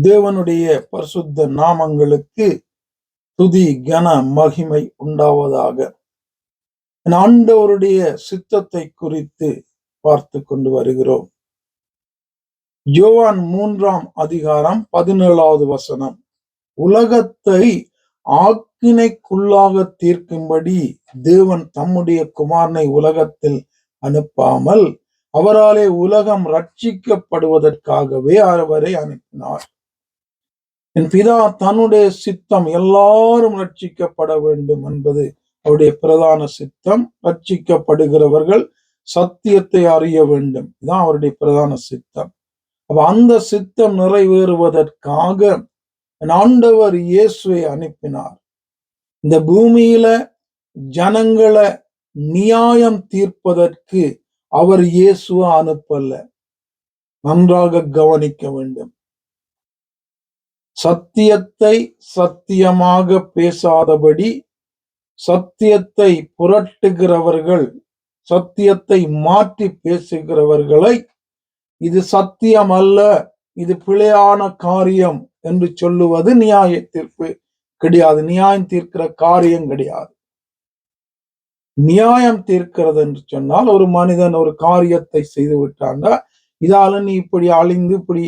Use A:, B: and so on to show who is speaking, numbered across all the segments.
A: தேவனுடைய பரிசுத்த நாமங்களுக்கு துதி கன மகிமை உண்டாவதாக. ஆண்டவருடைய சித்தத்தை குறித்து பார்த்து கொண்டு வருகிறோம். யோவான் மூன்றாம் அதிகாரம் பதினேழாவது வசனம். உலகத்தை ஆக்கினைக்குள்ளாக தீர்க்கும்படி தேவன் தம்முடைய குமாரனை உலகத்தில் அனுப்பாமல் அவராலே உலகம் ரட்சிக்கப்படுவதற்காகவே அவரை அனுப்பினார். என் பிதா தன்னுடைய சித்தம் எல்லாரும் ரட்சிக்கப்பட வேண்டும் என்பது அவருடைய பிரதான சித்தம். ரட்சிக்கப்படுகிறவர்கள் சத்தியத்தை அறிய வேண்டும். இதுதான் அவருடைய பிரதான சித்தம். அப்ப அந்த சித்தம் நிறைவேறுவதற்காக ஆண்டவர் இயேசுவை அனுப்பினார். இந்த பூமியில ஜனங்களை நியாயம் தீர்ப்பதற்கு அவர் இயேசுவ அனுப்பல்ல நன்றாக கவனிக்க வேண்டும். சத்தியத்தை சத்தியமாக பேசாதபடி சத்தியத்தை புரட்டுகிறவர்கள் சத்தியத்தை மாற்றி பேசுகிறவர்களை இது சத்தியம் அல்ல இது பிழையான காரியம் என்று சொல்லுவது நியாய தீர்ப்பு கிடையாது. நியாயம் தீர்க்கிற காரியம் கிடையாது. நியாயம் தீர்க்கிறது என்று சொன்னால் ஒரு மனிதன் ஒரு காரியத்தை செய்து விட்டாண்டா இதால நீ இப்படி அழிந்து இப்படி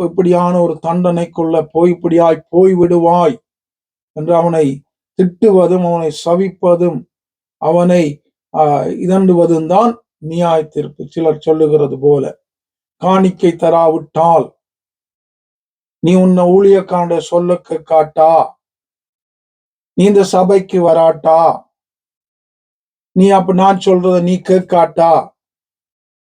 A: இப்படியான ஒரு தண்டனைக்குள்ள போய் இப்படியாய் போய் விடுவாய் என்று அவனை திட்டுவதும் அவனை சவிப்பதும் அவனை இதண்டுவதும் தான் நியாய தீர்ப்பு சிலர் சொல்லுகிறது போல காணிக்கை தராவிட்டால் நீ உன்னை ஊழியக்காண்ட சொல்லுக்கு காட்டா நீ இந்த சபைக்கு வராட்டா நீ அப்ப நான் சொல்றத நீ கேட்காட்டா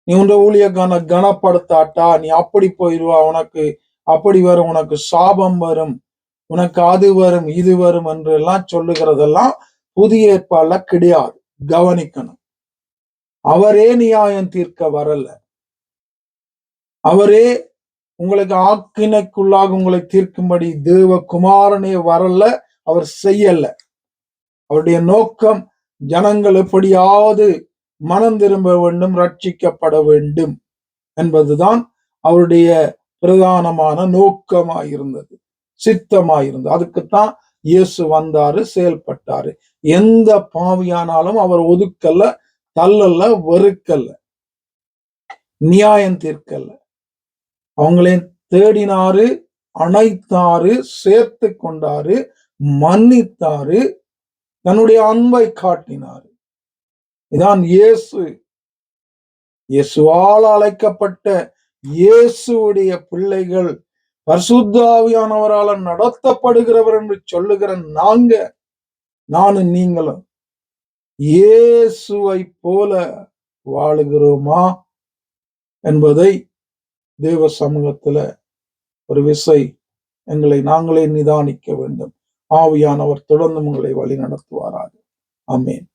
A: நீ உன்ற ஊழியக்கான கனப்படுத்தாட்டா? நீ அப்படி போயிடுவா உனக்கு அப்படி வரும். உனக்கு சாபம் வரும். உனக்கு அது வரும் இது வரும் என்று எல்லாம் சொல்லுகிறதெல்லாம் புதிய ஏற்பாடுல கிடையாது. கவனிக்கணும். அவரே நியாயம் தீர்க்க வரல. அவரே உங்களுக்கு ஆக்கினைக்குள்ளாக உங்களை தீர்க்கும்படி தேவ குமாரனே வரல. அவர் செய்யல. அவருடைய நோக்கம் ஜனங்கள் எப்படியாவது மனம் திரும்ப வேண்டும் ரட்சிக்கப்பட வேண்டும் என்பதுதான் அவருடைய பிரதானமான நோக்கமாயிருந்தது சித்தமாயிருந்தது. அதுக்குத்தான் இயேசு வந்தாரு செயல்பட்டாரு. எந்த பாவியானாலும் அவர் ஒதுக்கல்ல தள்ளல்ல வெறுக்கல்ல நியாயம் தீர்க்கல்ல. அவங்களையும் தேடினாரு அணைத்தாரு சேர்த்து கொண்டாரு மன்னித்தாரு தன்னுடைய அன்பை காட்டினார். இதான் இயேசு. இயேசுவால் அழைக்கப்பட்ட இயேசுடைய பிள்ளைகள் பரிசுத்தாவியானவரால் நடத்தப்படுகிறவர் என்று சொல்லுகிற நாங்க நானும் நீங்களும் இயேசுவை போல வாழுகிறோமா என்பதை தேவ சமூகத்துல ஒரு விசை எங்களை நாங்களே நிதானிக்க வேண்டும். ஆவியானவர் தொடர்ந்து உங்களை வழி நடத்துவாராக அமேன்